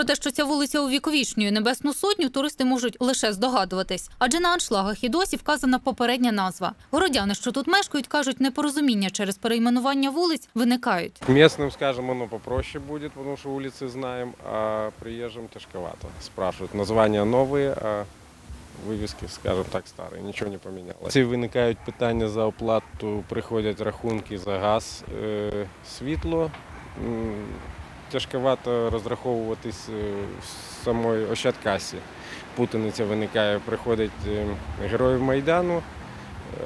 Про те, що ця вулиця увіковічнює Небесну Сотню, туристи можуть лише здогадуватись. Адже на аншлагах і досі вказана попередня назва. Городяни, що тут мешкають, кажуть, непорозуміння через перейменування вулиць виникають. Местным, скажем, оно попроще будет, потому что улицы знаем, а приезжим тяжковато. Спрашивают, названия новые, а вивіски, скажімо так, старі, нічого не помінялося. Ці виникають питання за оплату, приходять рахунки за газ, е, світло. М, Тяжковато розраховуватись е, в самої Ощадкасі. Путаниця виникає, приходить е, героїв Майдану,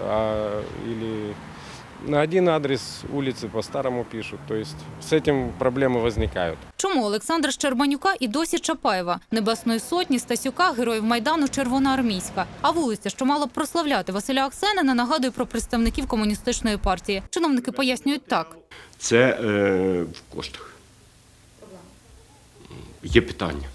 а, или на один адрес улицы по-старому пишут. То есть с этим проблемы возникают. Чому Олександра Щербанюка і досі Чапаєва, Небесної Сотні, Стасюка, героїв Майдану, Червоноармійська. А вулиця, що мала б прославляти Василя Аксенина, нагадує про представників комуністичної партії. Чиновники пояснюють так. Це е, в коштах. Є питання,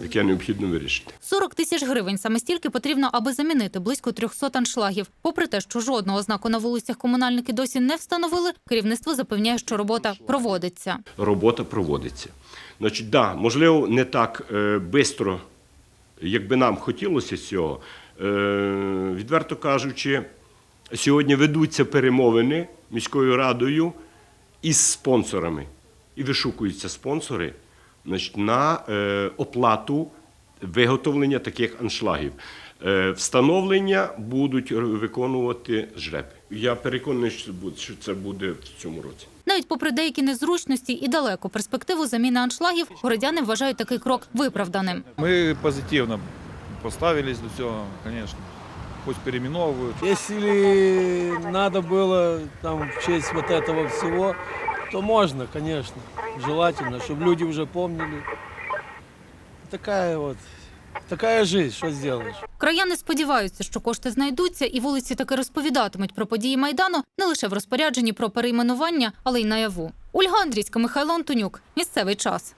яке необхідно вирішити. 40 тисяч гривень саме стільки потрібно, аби замінити близько 300 аншлагів. Попри те, що жодного знаку на вулицях комунальники досі не встановили, керівництво запевняє, що робота проводиться. Робота проводиться. Значить, да, можливо, не так е, швидко, як би нам хотілося цього. Е, відверто кажучи, сьогодні ведуться перемовини міською радою із спонсорами. І вишукуються спонсори значить, на е, оплату виготовлення таких аншлагів. Е, встановлення будуть виконувати жрепи. Я переконаний, що це буде- що це буде в цьому році. Навіть попри деякі незручності і далеку перспективу заміни аншлагів, городяни вважають такий крок виправданим. Ми позитивно поставились до цього, звісно. Пусть перейменовують. Если надо было там в честь вот этого всего, то можно, конечно. Желательно, чтобы люди уже помнили. Такая вот, такая жизнь, что сделаешь. Краяни сподіваються, що кошти знайдуться, і вулиці таки розповідатимуть про події майдану не лише в розпорядженні про перейменування, але й наяву. Ольга Андрійська, Михайло Антонюк. Місцевий час.